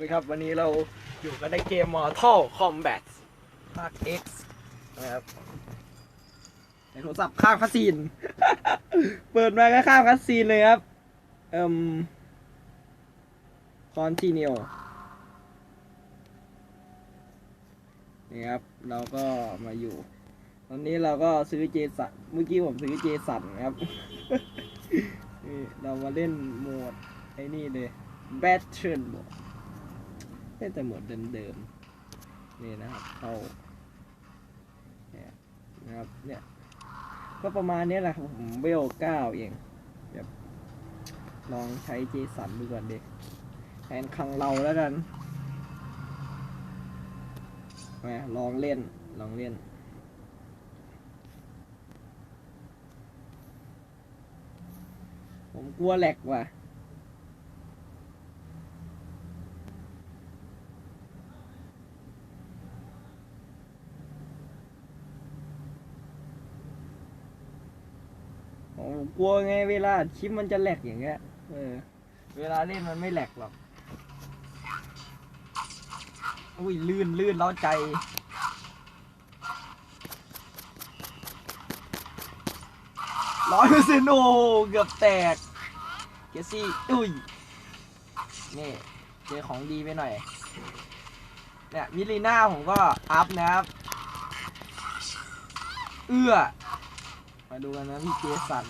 นะครับวันนี้เราอยู่กันในเกม Mortal Kombat ภาค X นะครับในโทรศัพท์ข้ามคัสซีน เปิดมาก็ข้ามคัสซีนเลยครับ เอ่ม continue นี่ครับ เราก็มาอยู่ ตอนนี้เราก็ซื้อเจสันเมื่อกี้ผมซื้อเจสันครับนี่เรามาเล่นโหมดไอ้นี่เลย Battle โหมดเล่นแต่หมดเดิมๆนี่นะครับเข้าเนี่ยนะครับเนี่ยก็ประมาณนี้แหละครับผมเวลเก้าเองแบบลองใช้เจสันดูก่อนเด็กแทนคังเราแล้วกันมาลองเล่นลองเล่นผมกลัวแหลกว่ะ ผมกลัวไงเวลาอัดคลิปมันจะแหลกอย่างเงี้ย เออ เวลาเล่นมันไม่แหลกหรอก อุ้ยลื่นลื่นเล้าใจ ร้อยเปอร์เซ็นต์โอ้เกือบแตก เกซี่ อุ้ย นี่ เจอของดีไปหน่อย เนี่ยวิลลีน่าผมก็อัพนะครับ เอื้อ ดูกันนะพี่เจสัน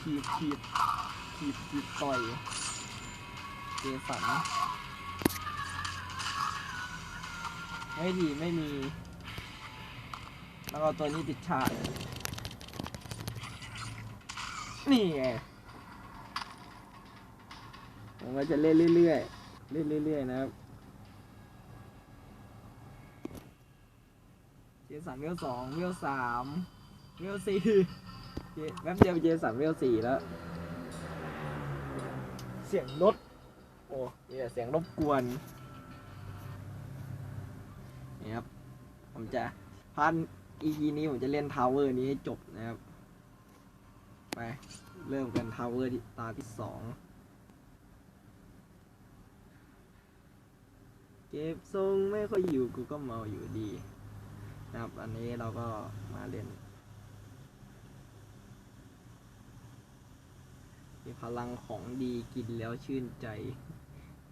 ขีดขีดขีดขีดต่อย เจสันไม่ดีไม่มี แล้วก็ตัวนี้ติดฉากนี่ไงผมก็จะเล่นเรื่อยๆ เล่นเรื่อยๆนะครับ เจสันเวลสองเวลสามเวลสี่เจแป๊บเดียวเจสันเวลสี่แล้ว เสียงรถโอ้มีแต่เสียงรบกวนนี่ครับ ผมจะพัน EP นี้ผมจะเล่นทาวเวอร์นี้ให้จบนะครับ ไป เริ่มกันทาวเวอร์ที่ตาที่สอง เก็บทรงไม่ค่อยอยู่กูก็เมาอยู่ดีนะครับ อันนี้เราก็มาเล่นมีพลังของดีกินแล้วชื่นใจ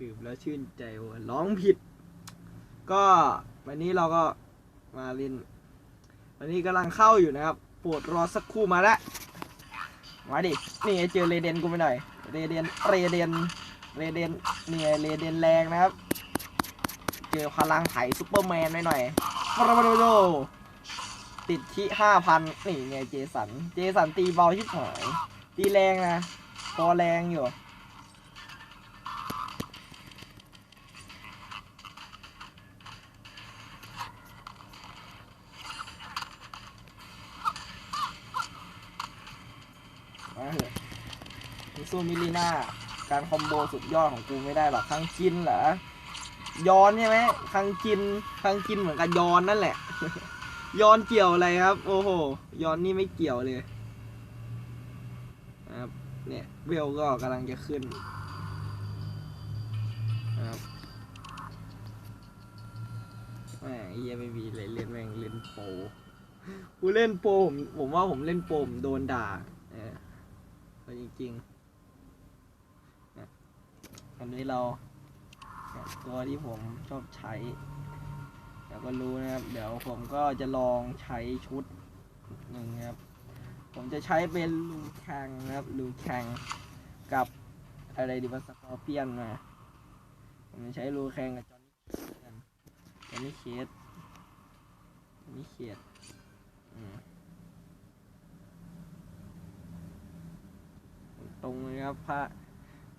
ดื่มแล้วชื่นใจร้องผิด ก็วันนี้เราก็มาเล่น วันนี้กำลังเข้าอยู่นะครับโปรดรอสักครู่มาแล้วมาดิ นี่เจอเรเดนกูไปหน่อย เรเดน เรเดน เรเดนนี่ไงเรเดนแรงนะครับ เจอพลังไถซุปเปอร์แมนหน่อยฟราโดโดติดที่ห้าพันนี่ไงเจสัน เจสันตีเบาชิบหาย ตีแรงนะ พอแรงอยู่ มาเถอะมึงสู้มิลีน่าการคอมโบสุดยอดของกูไม่ได้หรอกคังกินเหรอ ย้อนใช่ไหมคังกินคังกินเหมือนกับย้อนนั่นแหละ ย้อนเกี่ยวอะไรครับ โอ้โห ย้อนนี่ไม่เกี่ยวเลยครับเนี่ยเวลก็กำลังจะขึ้นครับแม่เฮียไม่มีเลยเล่นแม่งเล่นโปกูเล่นโปผมผมว่าผมเล่นโปมโดนด่าเออเอาจริงอันนี้เรา ตัวที่ผมชอบใช้เดี๋ยวก็รู้นะครับ เดี๋ยวผมก็จะลองใช้ชุดหนึ่งครับ ผมจะใช้เป็นลูแคงนะครับลูแคงกับอะไรดีว่าสกอร์เปียนมาผมจะใช้ลูแคงกับจอห์นนี่กันจอห์นนี่เคสจอห์นนี่เคสตรงนี้ครับภาค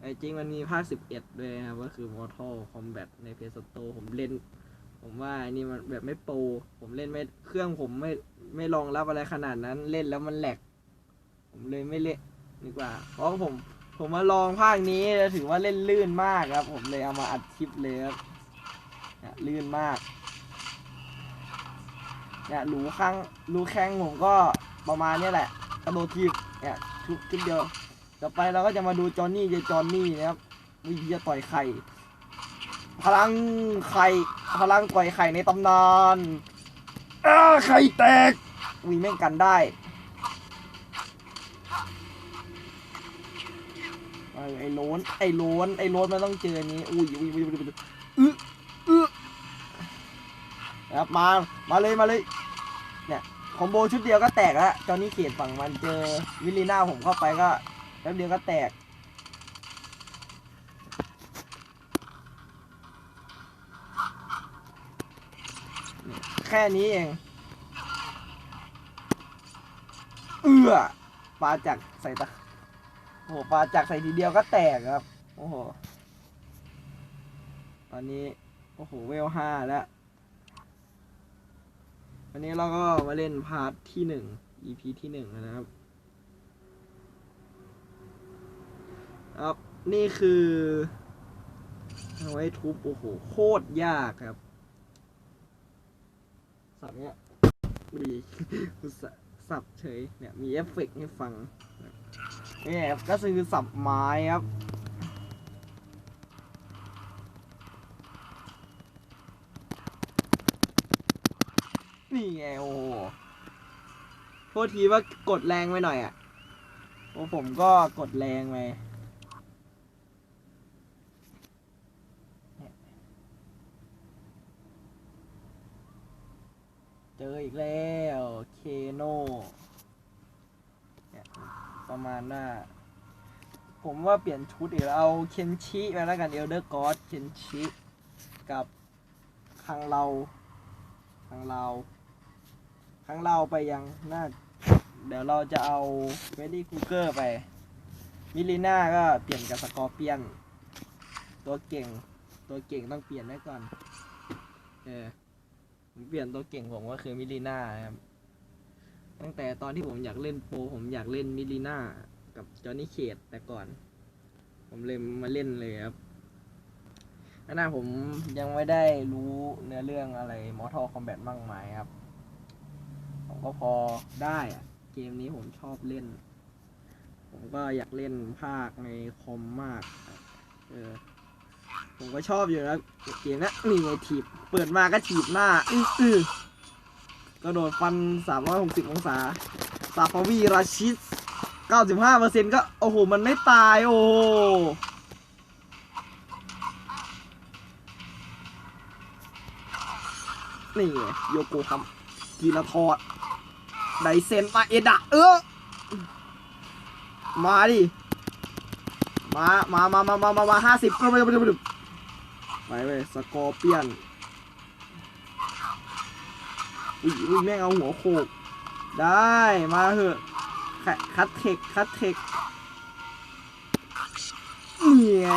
ไอ้จริงมันมีภาคสิบเอ็ดด้วยนะครับ ก็คือ Mortal Kombat ใน PS t o r e ผมเล่น ผมว่าอันนี่มันแบบไม่โปร ผมเล่นไม่เครื่องผมไม่ไม่รองรับอะไรขนาดนั้นเล่นแล้วมันแหลก ผมเลยไม่เล่นดีกว่า เพราะผมผมมาลองภาคนี้ถือว่าเล่นลื่นมากครับ ผมเลยเอามาอัดคลิปเลยครับเนี่ยลื่นมากเนี่ยรูข้างรูแข้งผมก็ประมาณนี้แหละกระโดดทีบเนี่ยชุดชุดเดียว ต่อไปเราก็จะมาดูจอห์นนี่เจจอห์นนี่นะครับวิธีจะต่อยไข่ พลังไข่พลังต่อยไข่ในตำนานอ้าไข่แตกวีแม่งกันได้ไอ้ไอโลนไอ้โลนไอ้โลนมันต้องเจออันนี้อุ้ยอุ้ยอุ้ยอุ้ยอุ้ยอื้ออื้อนะครับมา มาเลยมาเลยเนี่ยคอมโบชุดเดียวก็แตกแล้วจอห์นนี่เขตฝั่งมันเจอวิลลีน่าผมเข้าไปก็ แป๊บเดียวก็แตก แค่นี้เอง เอื้อปลาจักใส่ตะโอ้โหปลาจักใส่ทีเดียวก็แตกครับ โอ้โห ตอนนี้ โอ้โห เวลห้าแล้ว วันนี้เราก็มาเล่นพาร์ทที่หนึ่ง EP ที่หนึ่งนะครับ ครับ นี่คือเอาไว้ทุบโอ้โหโคตรยากครับสับเนี้ยดีสับสับเฉยเนี่ยมีเอฟเฟกต์ให้ฟังเนี่ยก็คือสับไม้ครับนี่ไงโอ้โหโทษทีว่ากดแรงไปหน่อยอะโอ้ผมก็กดแรงไป ออีกแล้วเคโนเนี่ยประมาณหน้า ผมว่าเปลี่ยนชุดอีกแล้วเอาเคนชิมาแล้วกันเอลเดอร์กอสเคนชิกับคังเราคังเราคังเราไปยังน่าเดี๋ยวเราจะเอาเฟรดดี้คูเกอร์ไป มิลิน่าก็เปลี่ยนกับสกอร์เปียน ตัวเก่ง ตัวเก่งต้องเปลี่ยนไว้ก่อน เออ เปลี่ยนตัวเก่งผมก็คือมิลิน่าครับ ตั้งแต่ตอนที่ผมอยากเล่นโปรผมอยากเล่นมิลิน่ากับจอห์นนี่เคดแต่ก่อน ผมเลยมาเล่นเลยครับอันนั้นผมยังไม่ได้รู้เนื้อเรื่องอะไรมอทอคอมแบทมากมายครับ ผมก็พอได้อะเกมนี้ผมชอบเล่น ผมก็อยากเล่นภาคในคอมมาก เออ ผมก็ชอบอยู่นะเกมนี้นี่ไงถีบ เปิดมาก็ถีบหน้า อื้อกระโดดฟัน 360 องศาซาฟาวีราชิส95%ก็ โอ้โห มันไม่ตาย โอ้โหนี่โยโกฮัมกีราทอดไดเซนมาเอดะเออมาดิ มา มา มา มา มา มาห้าสิบก็ไปไปไป ไปไปไปสกอร์เปียนอุ้ยอุ้ยแม่งเอาหัวโขกได้มาเถอะคัดเทคคัดเทคนี่ไง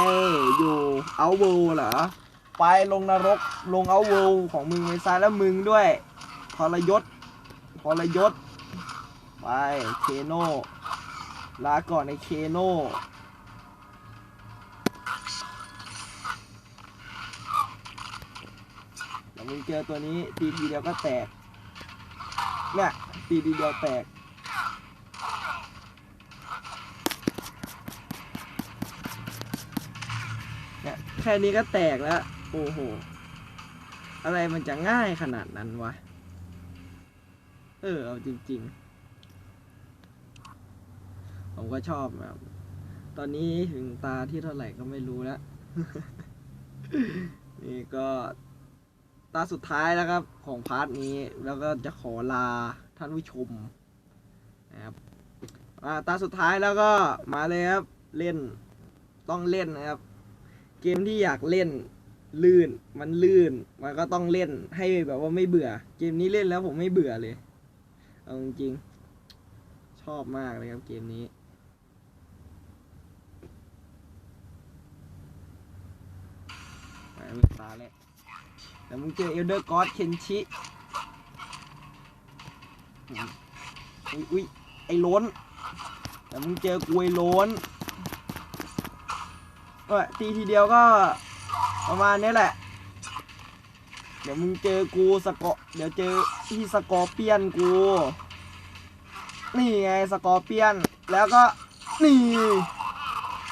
อยู่เอาเวลเหรอ ไปลงนรกลงเอาเวลของมึงไปซ้ายแล้วมึงด้วยทรยศทรยศ ไปเคโนลาก่อนในเคโน มึงเจอตัวนี้ตีทีเดียวก็แตกเนี่ยตีทีเดียวแตกเนี่ยแค่นี้ก็แตกแล้ว โอ้โห อะไรมันจะง่ายขนาดนั้นวะ เออ เอาจริง ๆ ผมก็ชอบแบบตอนนี้ถึงตาที่เท่าไหร่ก็ไม่รู้แล้ว นี่ก็ ตาสุดท้ายแล้วครับของพาร์ทนี้แล้วก็จะขอลาท่านผู้ชมนะครับตาสุดท้ายแล้วก็มาเลยครับเล่นต้องเล่นนะครับ เกมที่อยากเล่นลื่นมันลื่นมันก็ต้องเล่นให้แบบว่าไม่เบื่อ เกมนี้เล่นแล้วผมไม่เบื่อเลยเอาจริงๆชอบมากเลยครับเกมนี้ไปมึงตาแหละ แต่มึงเจอเอลเดอร์กอสเคนชิอุ้ยอุ้ยไอ้ล้น แต่มึงเจอกูไอ้ล้นเออตีทีเดียวก็ประมาณนี้แหละ เดี๋ยวมึงเจอกูสกอเดี๋ยวเจอที่สกอเปียนกู นี่ไงสกอเปียน แล้วก็นี่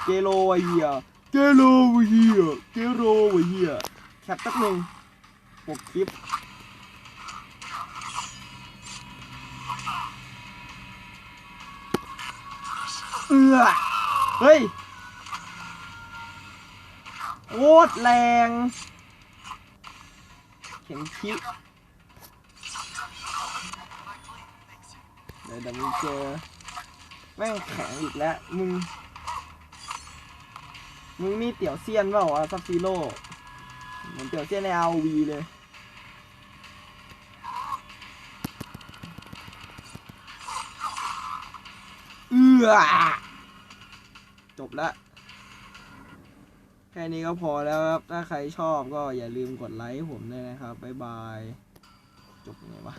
เกโรวะเฮียเกโรวะเฮียเกโรวะเฮีย แคปตักหนึ่งปกคลิปเอือเฮ้ยโคตรแรง เข็มคิดเดี๋ยวเดี๋ยวมึงเจอแม่งแข็งอีกแล้ว มึง มึงมีเตี๋ยวเซียนเปล่าวะซับซีโร่ เดี๋ยวเซียนในอาวีเลย เอือจบละ แค่นี้ก็พอแล้วครับ ถ้าใครชอบก็อย่าลืมกดไลค์ผมด้วยนะครับ บ๊ายบาย จบยังไงวะ